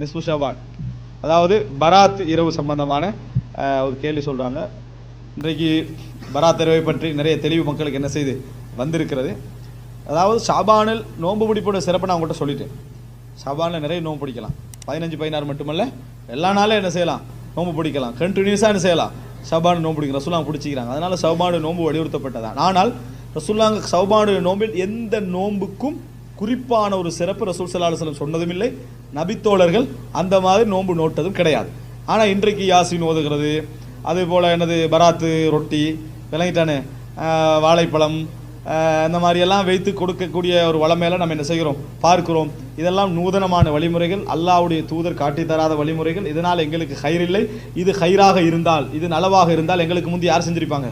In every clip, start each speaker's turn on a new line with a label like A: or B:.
A: நிஸ்பு ஷபான் அதாவது பராத் இரவு சம்பந்தமான ஒரு கேள்வி சொல்கிறாங்க இன்றைக்கு பராத் இரவை பற்றி நிறைய தெளிவு மக்களுக்கு என்ன செய்து வந்திருக்கிறது. அதாவது ஷாபானில் நோன்பு பிடிப்போட சிறப்பை நான் உங்கள்கிட்ட சொல்லிட்டேன். ஷாபானில் நிறைய நோன்பு பிடிக்கலாம். பதினஞ்சு பதினாறு மட்டுமல்ல எல்லா நாளும் என்ன செய்யலாம்? நோன்பு பிடிக்கலாம். கண்டினியூஸாக என்ன செய்யலாம்? ஷபான் நோன்பு பிடிக்கலாம். ரசூலாங்க பிடிச்சிக்கிறாங்க. அதனால ஷபானு நோன்பு வலியுறுத்தப்பட்டதான் ஆனால் ரசுல்லாங்க ஷபானு நோம்பில் எந்த நோன்புக்கும் குறிப்பான ஒரு சிறப்பு ரசூல் சல்லா அலுவலம் சொன்னதும் இல்லை நபித்தோழர்கள் அந்த மாதிரி நோன்பு நோட்டதும் கிடையாது. ஆனால் இன்றைக்கு யாசின் ஓதுகிறது அதே போல் என்னது பராத்து ரொட்டி விளங்கிட்டானே வாழைப்பழம் இந்த மாதிரியெல்லாம் வைத்து கொடுக்கக்கூடிய ஒரு வளமையில நம்ம என்ன செய்கிறோம்? பார்க்கிறோம். இதெல்லாம் நூதனமான வழிமுறைகள். அல்லாவுடைய தூதர் காட்டி தராத வழிமுறைகள். இதனால் எங்களுக்கு ஹைர் இல்லை இது ஹைராக இருந்தால் இது நலவாக இருந்தால் எங்களுக்கு முந்தி யார் செஞ்சிருப்பாங்க?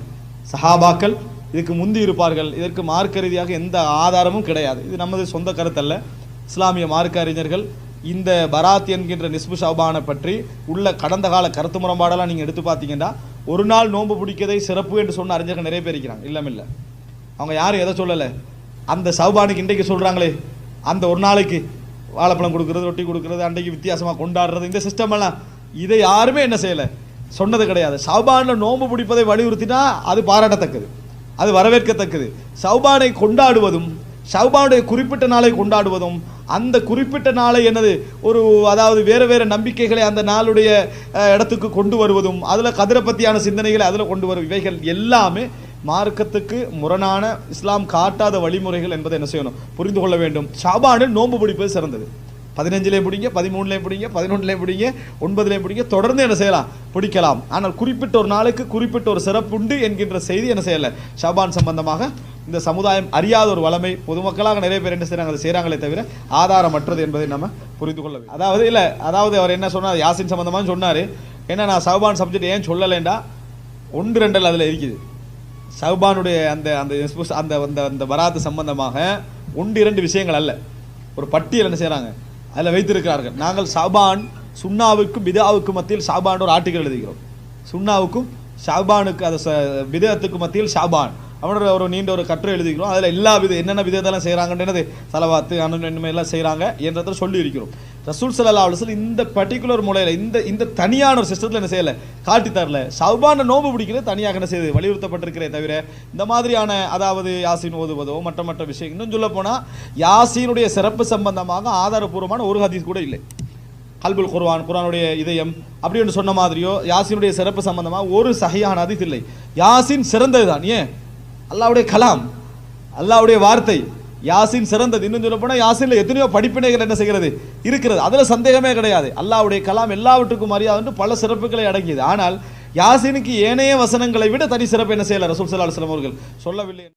A: சஹாபாக்கள் இதுக்கு முந்தி இருப்பார்கள். இதற்கு மார்க்க ரீதியாக எந்த ஆதாரமும் கிடையாது. இது நமது சொந்த கருத்தல்ல. இஸ்லாமிய மார்க்க அறிஞர்கள் இந்த பராத் என்கின்ற நிஸ்பு ஷாபானை பற்றி உள்ள கடந்த கால கருத்து முரண்பாடெல்லாம் நீங்கள் எடுத்து பார்த்தீங்கன்னா ஒரு நாள் நோன்பு பிடிக்கதை சிறப்பு என்று சொன்ன அறிஞர்கள் நிறைய பேர் இருக்கிறாங்க. இல்லமில்லை. அவங்க யாரும் எதை சொல்லலை? அந்த சௌபானுக்கு இன்றைக்கு சொல்கிறாங்களே அந்த ஒரு நாளைக்கு வாழைப்பழம் கொடுக்குறது ரொட்டி கொடுக்குறது அன்றைக்கு வித்தியாசமாக கொண்டாடுறது இந்த சிஸ்டம் எல்லாம். இதை யாருமே என்ன செய்யலை? சொன்னது கிடையாது. சௌபானில் நோன்பு பிடிப்பதை வலியுறுத்தினா அது பாராட்டத்தக்கது. அது வரவேற்கத்தக்கது. சௌபானை கொண்டாடுவதும் சௌபானுடைய குறிப்பிட்ட நாளை கொண்டாடுவதும் அந்த குறிப்பிட்ட நாளை என்னது ஒரு அதாவது வேறு வேறு நம்பிக்கைகளை அந்த நாளுடைய இடத்துக்கு கொண்டு வருவதும் அதில் கதிரை பற்றியான சிந்தனைகளை அதில் கொண்டு வரும் இவைகள் எல்லாமே மார்க்கத்துக்கு முரணான இஸ்லாம் காட்டாத வழிமுறைகள் என்பதை என்ன செய்யணும் புரிந்து கொள்ள வேண்டும். ஷாபானில் நோன்பு பிடிப்பது சிறந்தது. பதினஞ்சுலேயும் பிடிங்க பதிமூணுலேயும் பிடிங்க பதினொன்றுலேயும் பிடிங்க ஒன்பதுலேயும் பிடிங்க தொடர்ந்து என்ன செய்யலாம்? பிடிக்கலாம். ஆனால் குறிப்பிட்ட ஒரு நாளுக்கு குறிப்பிட்ட ஒரு சிறப்புண்டு என்கின்ற செய்தி என்ன செய்யலை? ஷபான் சம்பந்தமாக இந்த சமுதாயம் அறியாத ஒரு வளமை பொதுமக்களாக நிறைய பேர் என்ன செய்கிறாங்க அதை செய்கிறாங்களே தவிர ஆதாரமற்றது என்பதை நம்ம புரிந்து கொள்ள வேண்டும். அதாவது இல்லை அதாவது அவர் என்ன சொன்னார்? யாசின் சம்மந்தமாக சொன்னார். ஏன்னா நான் சவுபான் சப்ஜெக்ட் ஏன் சொல்லலைண்டா? ஒன்று ரெண்டல் அதில் இருக்குது. சவுபானுடைய அந்த அந்த அந்த அந்த அந்த வராத்து சம்பந்தமாக ஒன்று இரண்டு விஷயங்கள் அல்ல. ஒரு பட்டியல் என்ன செய்கிறாங்க அதில் வைத்திருக்கிறார்கள். நாங்கள் ஷாபான் சுன்னாவுக்கும் பிதாவுக்கும் மத்தியில் ஷாபான் ஒரு ஆர்டிக்கல் எழுதுகிறோம். சுன்னாவுக்கும் ஷாபானுக்கு அது ச- மத்தியில் ஷாபான். அவனோட ஒரு நீண்ட ஒரு கட்டுரை எழுதிக்கிறோம் அதில் எல்லா வித என்னென்ன விதத்தெல்லாம் செய்கிறாங்கன்றது சலவாத்து அண்ணன் எல்லாம் செய்கிறாங்க என்றதை சொல்லி இருக்கிறோம். ரசூல் சல்லா அலுவல் இந்த பர்டிகுலர் முறையில் இந்த இந்த தனியான ஒரு சிஸ்டத்தில் என்ன செய்யலை? காட்டி தரல. சௌபான நோம்பு பிடிக்கிறது தனியாக என்ன செய்யுது வலியுறுத்தப்பட்டிருக்கிறே தவிர இந்த மாதிரியான அதாவது யாசின் ஓதுவதோ மற்ற மற்ற விஷயம் இன்னும் சொல்ல போனால் யாசீனுடைய சிறப்பு சம்பந்தமாக ஆதாரபூர்வமான ஒரு ஹதீஸ் கூட இல்லை. கல்புல் குர்வான் குரானுடைய இதயம் அப்படி ஒன்று சொன்ன மாதிரியோ யாசினுடைய சிறப்பு சம்பந்தமாக ஒரு சகையான ஹதீஸ் இல்லை. யாசின் சிறந்தது தான் ஏன்? அல்லாவுடைய கலாம் அல்லாவுடைய வார்த்தை யாசின் சிறந்தது. இன்னும் சொல்ல போனால் யாசின்ல எத்தனையோ படிப்பினைகள் என்ன செய்கிறது? இருக்கிறது. அதுல சந்தேகமே கிடையாது. அல்லாவுடைய கலாம் எல்லாவற்றுக்கும் மரியாதை பல சிறப்புகளை அடங்கியது. ஆனால் யாசினுக்கு ஏனைய வசனங்களை விட தனி சிறப்பு என்ன செய்யல ரசூல் ஸல்லல்லாஹு அலைஹி அவர்கள் சொல்லவில்லை.